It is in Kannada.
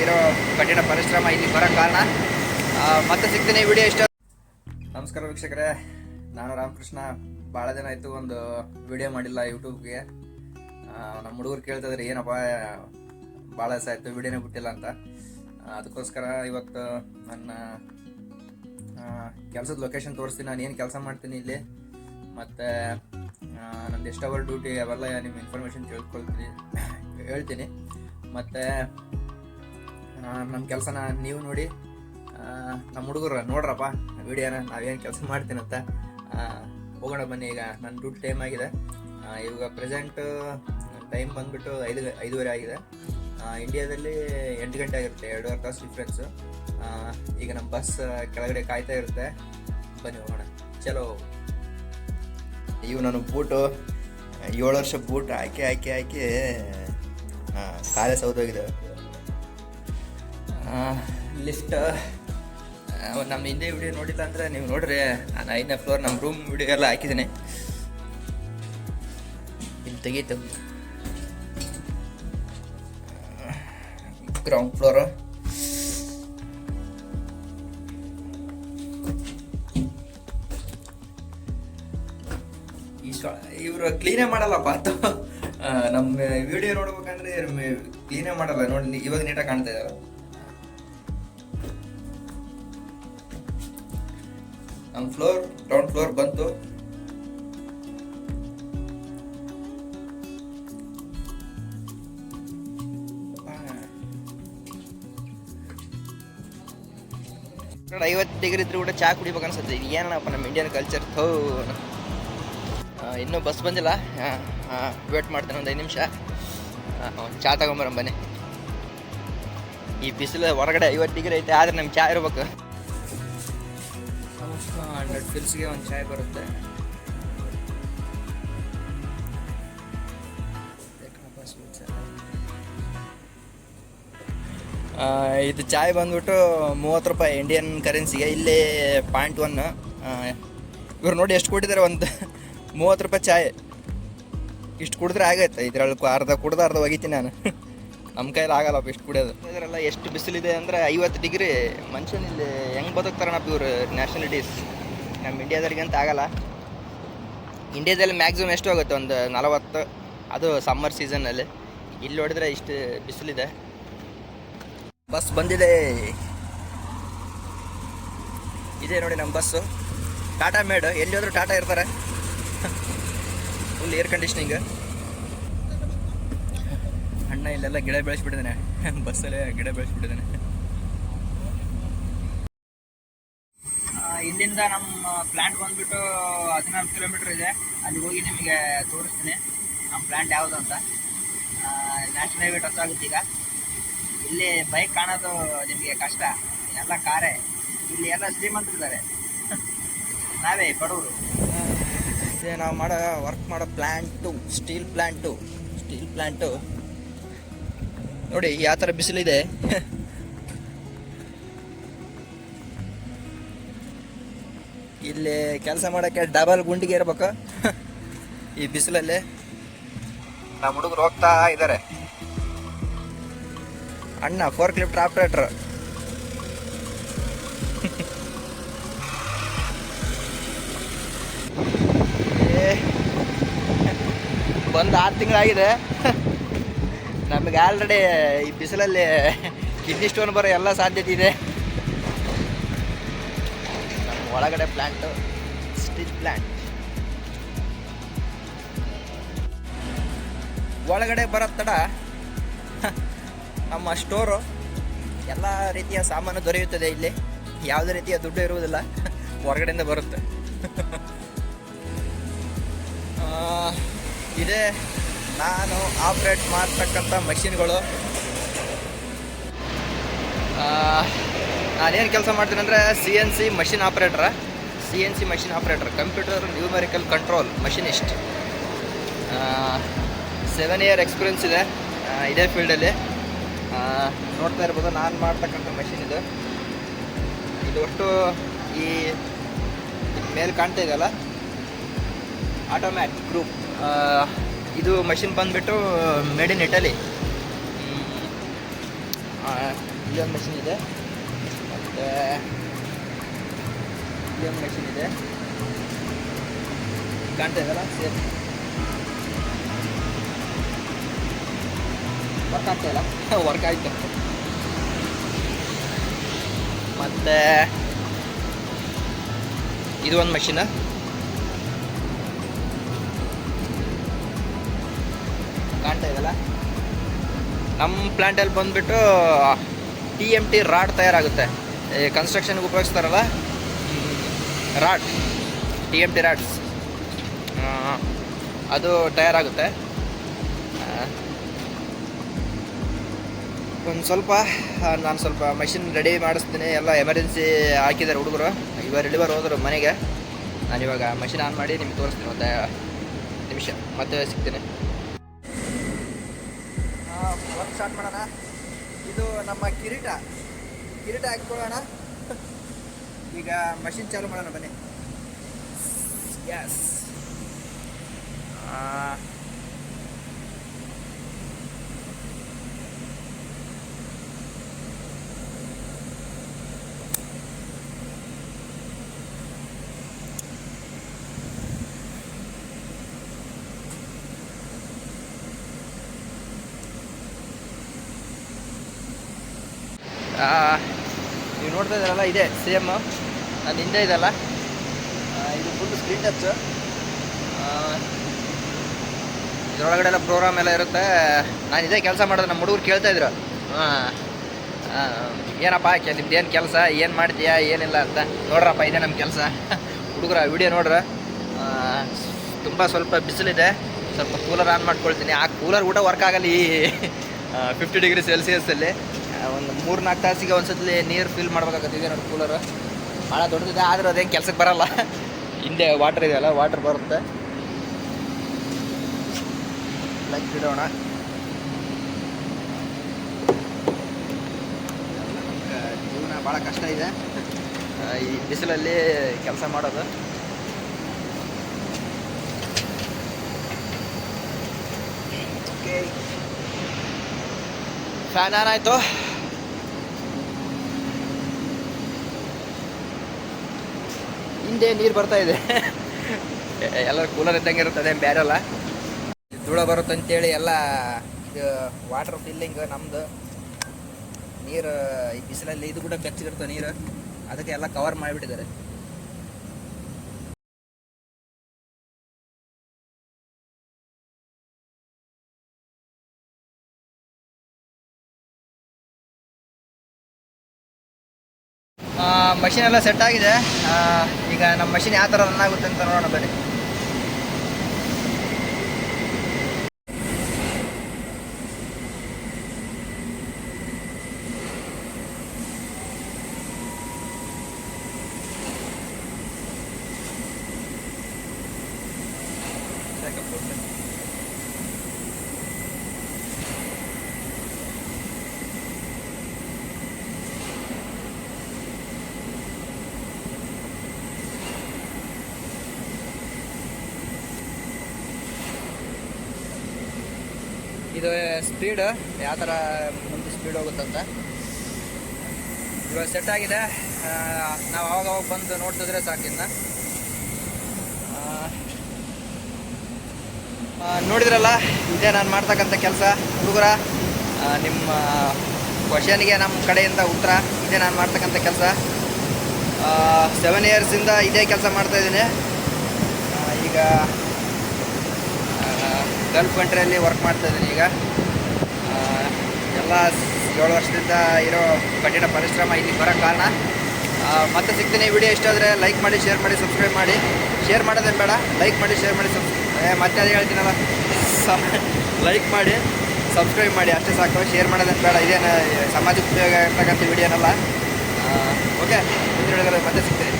ಇರೋ ಕಠಿಣ ಪರಿಶ್ರಮ ಇಲ್ಲಿ ಬರೋ ಕಾರಣ. ಮತ್ತೆ ಸಿಗ್ತೀನಿ ವಿಡಿಯೋ ಇಷ್ಟ ನಮಸ್ಕಾರ ವೀಕ್ಷಕರೇ. ನಾನು ರಾಮಕೃಷ್ಣ. ಭಾಳ ದಿನ ಆಯಿತು ಒಂದು ವಿಡಿಯೋ ಮಾಡಿಲ್ಲ ಯೂಟ್ಯೂಬ್ಗೆ ನಮ್ಮ ಹುಡುಗರು ಕೇಳ್ತಿದ್ರೆ ಏನಪ್ಪ ಭಾಳ ದಿವಸ ಆಯಿತು ವಿಡಿಯೋನೇ ಬಿಟ್ಟಿಲ್ಲ ಅಂತ. ಅದಕ್ಕೋಸ್ಕರ ಇವತ್ತು ನನ್ನ ಕೆಲಸದ ಲೊಕೇಶನ್ ತೋರಿಸ್ತೀನಿ. ನಾನು ಏನು ಕೆಲಸ ಮಾಡ್ತೀನಿ ಇಲ್ಲಿ? ಮತ್ತು ನಂದು ಎಷ್ಟು ಅವರ್ ಡ್ಯೂಟಿ ಅವೆಲ್ಲ ನಿಮ್ಮ ಇನ್ಫಾರ್ಮೇಷನ್ ತಿಳ್ಕೊಳ್ತೀನಿ. ಹೇಳ್ತೀನಿ. ಮತ್ತು ನಮ್ಮ ಕೆಲಸನ ನೀವು ನೋಡಿ. ನಮ್ಮ ಹುಡುಗರು ನೋಡ್ರಪ್ಪ ವಿಡಿಯೋನ ನಾವೇನು ಕೆಲಸ ಮಾಡ್ತೀನಂತ. ಹೋಗೋಣ ಬನ್ನಿ, ಈಗ ನನ್ನ ಡ್ಯೂಟಿ ಟೈಮ್ ಆಗಿದೆ. ಇವಾಗ ಪ್ರೆಸೆಂಟ್ ಟೈಮ್ ಬಂದ್ಬಿಟ್ಟು ಐದು ಐದೂವರೆ ಆಗಿದೆ. ಇಂಡಿಯಾದಲ್ಲಿ ಎಂಟು ಗಂಟೆ ಆಗಿರುತ್ತೆ, ಎರಡೂವರೆ ತಾಸು ಡಿಫ್ರೆನ್ಸು ಈಗ ನಮ್ಮ ಬಸ್ ಕೆಳಗಡೆ ಕಾಯ್ತಾ ಇರುತ್ತೆ. ಬನ್ನಿ, ಹೋಗೋಣ. ಚಲೋ. ಇವು ನಾನು ಬೂಟು ಏಳು ವರ್ಷ ಬೂಟ್ ಹಾಕಿ ಹಾಕಿ ಹಾಕಿ ಕಾಲೇ ಸೌದೋಗಿದೆ. ಲಿಫ್ಟ್ ನಮ್ಮ ಹಿಂದೆ ವಿಡಿಯೋ ನೋಡಿಲ್ಲ ಅಂದರೆ ನೀವು ನೋಡ್ರಿ. ನಾನು ಐದನೇ ಫ್ಲೋರ್ ನಮ್ಮ ರೂಮ್ ವಿಡಿಯೋ ಎಲ್ಲ ಹಾಕಿದ್ದೀನಿ. ಇಲ್ಲಿ ತೆಗೀತು. ಗ್ರೌಂಡ್ ಫ್ಲೋರು ಇವರು ಕ್ಲೀನೇ ಮಾಡಲ್ಲ ಅಂತ ನಮ್ಮ ವಿಡಿಯೋ ನೋಡ್ಬೇಕಂದ್ರೆ ಕ್ಲೀನೇ ಮಾಡಲ್ಲ. ನೋಡಿ, ಇವಾಗ ನೀಟಾಗಿ ಕಾಣ್ತಾ ಇದಾರೆ. ನಮ್ಮ ಫ್ಲೋರ್ ಗ್ರೌಂಡ್ ಫ್ಲೋರ್ ಬಂತು. ಐವತ್ತು ಡಿಗ್ರಿ ಇದ್ರೂ ಕೂಡ ಚಹಾ ಕುಡಿಬೇಕು ಅನ್ಸುತ್ತೆ. ಏನಪ್ಪ ನಮ್ಮ ಇಂಡಿಯನ್ ಕಲ್ಚರ್ ಥೋ. ಇನ್ನೂ ಬಸ್ ಬಂದಿಲ್ಲ. ವೇಟ್ ಮಾಡ್ತೇನೆ ಒಂದು ಐದು ನಿಮಿಷ. ಚಹಾ ತಗೊಂಬರಂ ಬನ್ನಿ. ಈ ಬಿಸಿಲು ಹೊರಗಡೆ ಐವತ್ತು ಡಿಗ್ರಿ ಐತೆ, ಆದ್ರೆ ನಮ್ಗೆ ಚಹಾ ಇರ್ಬೇಕು. ಹಂಡ್ರೆಡ್ ಫಿಲ್ಸ್ಗೆ ಒಂದು ಚಾಯ್ ಬರುತ್ತೆ. ಇದು ಚಾಯ್ ಬಂದ್ಬಿಟ್ಟು ಮೂವತ್ತು ರೂಪಾಯಿ ಇಂಡಿಯನ್ ಕರೆನ್ಸಿಗೆ ಇಲ್ಲಿ ಪಾಯಿಂಟ್ ಒನ್ ಇವ್ರು ನೋಡಿ ಎಷ್ಟು ಕೊಟ್ಟಿದ್ದಾರೆ ಒಂದು ಮೂವತ್ತು ರೂಪಾಯಿ ಚಾಯ್. ಇಷ್ಟು ಕುಡಿದ್ರೆ ಆಗೈತೆ ಇದ್ರಲ್ಲಿ ಅರ್ಧ ಕುಡ್ದು ಅರ್ಧ ಒಗಿತೀನಿ ನಾನು. ನಮ್ಮ ಕೈಯಲ್ಲಿ ಆಗಲ್ಲಪ್ಪ ಇಷ್ಟು ಕುಡಿಯೋದು. ಇದರೆಲ್ಲ ಎಷ್ಟು ಬಿಸಿಲಿದೆ ಅಂದರೆ ಐವತ್ತು ಡಿಗ್ರಿ. ಮನುಷ್ಯನ ಇಲ್ಲಿ ಹೆಂಗೆ ಬದುಕ್ತಾರನಪ್ಪ ಇವರು ನ್ಯಾಷನಾಲಿಟೀಸ್ ನಮ್ಮ ಅಂತ ಆಗಲ್ಲ. ಇಂಡಿಯಾದಲ್ಲಿ ಮ್ಯಾಕ್ಸಿಮಮ್ ಎಷ್ಟು ಹೋಗುತ್ತೆ ಒಂದು ನಲವತ್ತು. ಅದು ಸಮ್ಮರ್ ಸೀಸನ್ನಲ್ಲಿ ಇಲ್ಲಿ ನೋಡಿದ್ರೆ ಇಷ್ಟು ಬಿಸಿಲಿದೆ. ಬಸ್ ಬಂದಿದೆ. ಇದೆ ನೋಡಿ ನಮ್ಮ ಬಸ್ಸು ಟಾಟಾ ಮೇಡ್ ಎಲ್ಲಿ ಹೋದ್ರು ಟಾಟಾ ಇರ್ತಾರೆ. ಫುಲ್ ಏರ್ ಕಂಡೀಷ್ನಿಂಗ್ ಅಣ್ಣ ಇಲ್ಲೆಲ್ಲ ಗಿಡ ಬೆಳೆಸ್ಬಿಟ್ಟಿದ್ದಾನೆ. ಬಸ್ಸಲ್ಲೇ ಗಿಡ ಬೆಳೆಸ್ಬಿಟ್ಟಿದ್ದಾನೆ. ಇಲ್ಲಿಂದ ನಮ್ಮ ಪ್ಲ್ಯಾಂಟ್ ಬಂದ್ಬಿಟ್ಟು ಹದಿನಾಲ್ಕು ಕಿಲೋಮೀಟ್ರ್ ಇದೆ. ಅಲ್ಲಿ ಹೋಗಿ ನಿಮಗೆ ತೋರಿಸ್ತೀನಿ. ನಮ್ಮ ಪ್ಲ್ಯಾಂಟ್ ಯಾವುದು ಅಂತ. ನ್ಯಾಷನಲ್ ಹೈವೇ ಟಚ್ ಆಗುತ್ತೆ ಈಗ. ಇಲ್ಲಿ ಬೈಕ್ ಕಾಣೋದು ನಿಮಗೆ ಕಷ್ಟ. ಎಲ್ಲ ಕಾರೇ. ಇಲ್ಲಿ ಎಲ್ಲ ಶ್ರೀಮಂತರಿದ್ದಾರೆ ನಾವೇ ಬಡವರು. ನಾವು ಮಾಡೋ ವರ್ಕ್ ಮಾಡೋ plant steel plant steel plant ನೋಡಿ ಯಾವ ಥರ ಬಿಸಿಲಿದೆ. ಇಲ್ಲಿ ಕೆಲಸ ಮಾಡೋಕ್ಕೆ ಡಬಲ್ ಗುಂಡಿಗೆ ಇರ್ಬೇಕು. ಈ ಬಿಸಿಲಲ್ಲಿ ನಮ್ಮ ಹುಡುಗರು ಹೋಗ್ತಾ ಇದ್ದಾರೆ ಅಣ್ಣ ಫೋರ್ ಕ್ಲಿಫ್ಟ್ ಆಪ್ರೇಟ್ರ್ ಒಂದು ಆರು ತಿಂಗಳಾಗಿದೆ. ನಮಗೆ ಆಲ್ರೆಡಿ ಈ ಬಿಸಿಲಲ್ಲಿ ಕಿಡ್ನಿ ಸ್ಟೋನ್ ಬರೋ ಎಲ್ಲ ಸಾಧ್ಯತೆ ಇದೆ. ಒಳಗಡೆ ಪ್ಲ್ಯಾಂಟು ಸ್ಟಿಲ್ ಪ್ಲ್ಯಾಂಟ್ ಒಳಗಡೆ ಬರೋ ತಡ ನಮ್ಮ ಸ್ಟೋರು ಎಲ್ಲ ರೀತಿಯ ಸಾಮಾನು ದೊರೆಯುತ್ತದೆ ಇಲ್ಲಿ. ಯಾವುದೇ ರೀತಿಯ ದುಡ್ಡು ಇರುವುದಿಲ್ಲ. ಹೊರಗಡೆಯಿಂದ ಬರುತ್ತೆ. ಇದೇ. ನಾನು ಆಪ್ರೇಟ್ ಮಾಡ್ತಕ್ಕಂಥ ಮಷಿನ್ಗಳು ನಾನೇನು ಕೆಲಸ ಮಾಡ್ತೀನಿ ಅಂದರೆ C N C machine operator C N C machine operator computer numerical control machinist seven year experience ಇದೆ ಇದೇ ಫೀಲ್ಡಲ್ಲಿ ನೋಡ್ತಾ ಇರ್ಬೋದು, ನಾನು ಮಾಡ್ತಕ್ಕಂಥ ಮಷಿನ್ ಇದು. ಇದು ಒಟ್ಟು ಈ ಮೇಲೆ ಕಾಣ್ತಾ ಇದೆಯಲ್ಲ? ಆಟೋಮ್ಯಾಟ್ ಗ್ರೂಪ್ ಇದು ಮಷಿನ್ ಬಂದುಬಿಟ್ಟು ಮೇಡ್ ಇನ್ ಇಟಲಿ ಇಲ್ಲೊಂದು ಮಷಿನ್ ಇದೆ. ಮತ್ತು ಇಲ್ಲೊಂದು ಮೆಷಿನ್ ಇದೆ. ಕಾಣ್ತಾ ಇದೆಲ್ಲ ಸೇಮ್ ವರ್ಕ್ ಆಗ್ತಾ ಇಲ್ಲ. ವರ್ಕ್ ಆಯ್ತು. ಮತ್ತೆ ಇದು ಒಂದು ಮಷಿನ್ ಕಾಣ್ತಾ ಇದೆಲ್ಲ ನಮ್ಮ ಪ್ಲ್ಯಾಂಟಲ್ಲಿ ಬಂದುಬಿಟ್ಟು ಟಿ ಎಂ ಟಿ ರಾಡ್ ತಯಾರಾಗುತ್ತೆ. ಕನ್ಸ್ಟ್ರಕ್ಷನ್ಗೆ ಉಪಯೋಗಿಸ್ತಾರಲ್ಲ? Rod T M T rods ಅದು ತಯಾರಾಗುತ್ತೆ. ಒಂದು ಸ್ವಲ್ಪ ನಾನು ಸ್ವಲ್ಪ ಮೆಷಿನ್ ರೆಡಿ ಮಾಡಿಸ್ತೀನಿ. ಎಲ್ಲ ಎಮರ್ಜೆನ್ಸಿ ಹಾಕಿದ್ದಾರೆ ಹುಡುಗರು. ಇವಾಗ ಡೆಲಿವರ್ ಹೋದರು ಮನೆಗೆ. ನಾನು ಇವಾಗ ಮೆಷಿನ್ ಆನ್ ಮಾಡಿ ನಿಮ್ಗೆ ತೋರಿಸ್ತೀನಿ ಒಂದು ನಿಮಿಷ. ಮತ್ತೆ ಸಿಗ್ತೀನಿ. ವರ್ಕ್ ಸ್ಟಾರ್ಟ್ ಮಾಡೋಣ. ಇದು ನಮ್ಮ ಕಿರೀಟ. ಕಿರೀಟ ಹಾಕ್ಕೊಳ್ಳೋಣ. ಈಗ ಮಷಿನ್ ಚಾಲು ಮಾಡೋಣ ಬನ್ನಿ. ಎಸ್ ನೀವು ನೋಡ್ತಾ ಇದ್ದಾರಲ್ಲ, ಇದೆ ಸೇಮ್ ನಾನು ಹಿಂದೆ ಇದೆಲ್ಲ ಇದು ಫುಲ್ ಸ್ಕ್ರೀನ್ ಟಚ್ ಇದರೊಳಗಡೆ ಎಲ್ಲ ಪ್ರೋಗ್ರಾಮ್ ಎಲ್ಲ ಇರುತ್ತೆ. ನಾನು ಇದೇ ಕೆಲಸ ಮಾಡೋದು ನಮ್ಮ ಹುಡುಗರು ಕೇಳ್ತಾ ಇದ್ರು. ಹಾಂ ಏನಪ್ಪ ನಿಮ್ದು ಏನು ಕೆಲಸ? ಏನು ಮಾಡ್ತೀಯಾ? ಏನಿಲ್ಲ ಅಂತ. ನೋಡ್ರಪ್ಪ, ಇದೆ ನಮ್ಮ ಕೆಲಸ. ಹುಡುಗರ, ವಿಡಿಯೋ ನೋಡ್ರ. ತುಂಬ ಸ್ವಲ್ಪ ಬಿಸಿಲಿದೆ. ಸ್ವಲ್ಪ ಕೂಲರ್ ಆನ್ ಮಾಡ್ಕೊಳ್ತೀನಿ. ಆ ಕೂಲರ್ ಕೂಡ ವರ್ಕ್ ಆಗಲ್ಲ ಈ ಫಿಫ್ಟಿ ಡಿಗ್ರಿ ಸೆಲ್ಸಿಯಸ್ಸಲ್ಲಿ ಒಂದು ಮೂರು ನಾಲ್ಕು ತಾಸಿಗೆ ಒಂದ್ಸತಿ ನೀರು ಫಿಲ್ ಮಾಡ್ಬೇಕಾಗತ್ತಿದೆ ನೋಡಿ ಕೂಲರ್ ಭಾಳ ದೊಡ್ಡದಿದೆ, ಆದರೂ ಅದೇನು ಕೆಲ್ಸಕ್ಕೆ ಬರಲ್ಲ. ಹಿಂದೆ ವಾಟರ್ ಇದೆಯಲ್ಲ ವಾಟರ್ ಬರುತ್ತೆ. ಲೈಕ್ ಇಡೋಣ ಜೀವನ ಭಾಳ ಕಷ್ಟ ಇದೆ. ಈ ಬಿಸಿಲಲ್ಲಿ ಕೆಲಸ ಮಾಡೋದು. ಫ್ಯಾನ್ ಆನ್ ಆಯಿತು ಹಿಂದೆ ನೀರು ಬರ್ತಾ ಇದೆ. ಎಲ್ಲ ಕೂಲರ್ ಇದ್ದಂಗೆ ಇರುತ್ತದೆ ಬೇರೆ ಅಲ್ಲ. ಧೂಳ ಬರುತ್ತೆ ಅಂತೇಳಿ ಎಲ್ಲ ಇದು ವಾಟರ್ ಫಿಲ್ಲಿಂಗ್ ನಮ್ದು. ನೀರು ಈ ಬಿಸಿಲಲ್ಲಿ ಇದು ಕೂಡ ಬೆಚ್ಚಗಿರುತ್ತೆ ನೀರು. ಅದಕ್ಕೆ ಎಲ್ಲ ಕವರ್ ಮಾಡಿಬಿಟ್ಟಿದ್ದಾರೆ. ಮಷಿನ್ ಎಲ್ಲ ಸೆಟ್ ಆಗಿದೆ. ಈಗ ನಮ್ಮ ಮಷಿನ್ ಯಾವ ಥರ ರನ್ ಆಗುತ್ತೆ ಅಂತ ನೋಡೋಣ ಬನ್ನಿ. ಇದು ಸ್ಪೀಡ್ ಯಾವ ಥರ ಮುಂದೆ ಸ್ಪೀಡ್ ಹೋಗುತ್ತಂತ. ಇವಾಗ ಸೆಟ್ ಆಗಿದೆ. ನಾವು ಅವಾಗ ಬಂದು ನೋಡ್ತಿದ್ರೆ ಸಾಕಿನ್ನ ನೋಡಿದ್ರಲ್ಲ, ಇದೇ ನಾನು ಮಾಡ್ತಕ್ಕಂಥ ಕೆಲಸ. ಹುಡುಗರ ನಿಮ್ಮ ಕ್ವಶನ್ಗೆ ನಮ್ಮ ಕಡೆಯಿಂದ ಉತ್ತರ. ಇದೇ ನಾನು ಮಾಡ್ತಕ್ಕಂಥ ಕೆಲಸ. ಸೆವೆನ್ ಇಯರ್ಸಿಂದ ಇದೇ ಕೆಲಸ ಮಾಡ್ತಾಯಿದ್ದೀನಿ ಈಗ ಗಲ್ಫ್ ಕಂಟ್ರಿಯಲ್ಲಿ ವರ್ಕ್ ಮಾಡ್ತಾ ಇದ್ದೀನಿ ಈಗ. ಎಲ್ಲ ಏಳು ವರ್ಷದಿಂದ ಇರೋ ಕಠಿಣ ಪರಿಶ್ರಮ ಇಲ್ಲಿ ಬರೋಕ್ಕೆ ಕಾರಣ. ಮತ್ತೆ ಸಿಗ್ತೀನಿ ವಿಡಿಯೋ ಇಷ್ಟ ಆದರೆ ಲೈಕ್ ಮಾಡಿ, ಶೇರ್ ಮಾಡಿ, ಸಬ್ಸ್ಕ್ರೈಬ್ ಮಾಡಿ. ಶೇರ್ ಮಾಡೋದೇನು ಬೇಡ, ಲೈಕ್ ಮಾಡಿ, ಶೇರ್ ಮಾಡಿ ಸಬ್ ಮತ್ತೆ ಅದೇ ಹೇಳ್ತೀನಲ್ಲ. ಲೈಕ್ ಮಾಡಿ, ಸಬ್ಸ್ಕ್ರೈಬ್ ಮಾಡಿ, ಅಷ್ಟೇ ಸಾಕು. ಶೇರ್ ಮಾಡೋದೇನು ಬೇಡ ಇದೇನು ಸಮಾಜ ಉಪಯೋಗ ಇರ್ತಕ್ಕಂಥ ವಿಡಿಯೋನಲ್ಲ. ಓಕೆ ಮುಂದಿನ ಮತ್ತೆ ಸಿಗ್ತೀನಿ.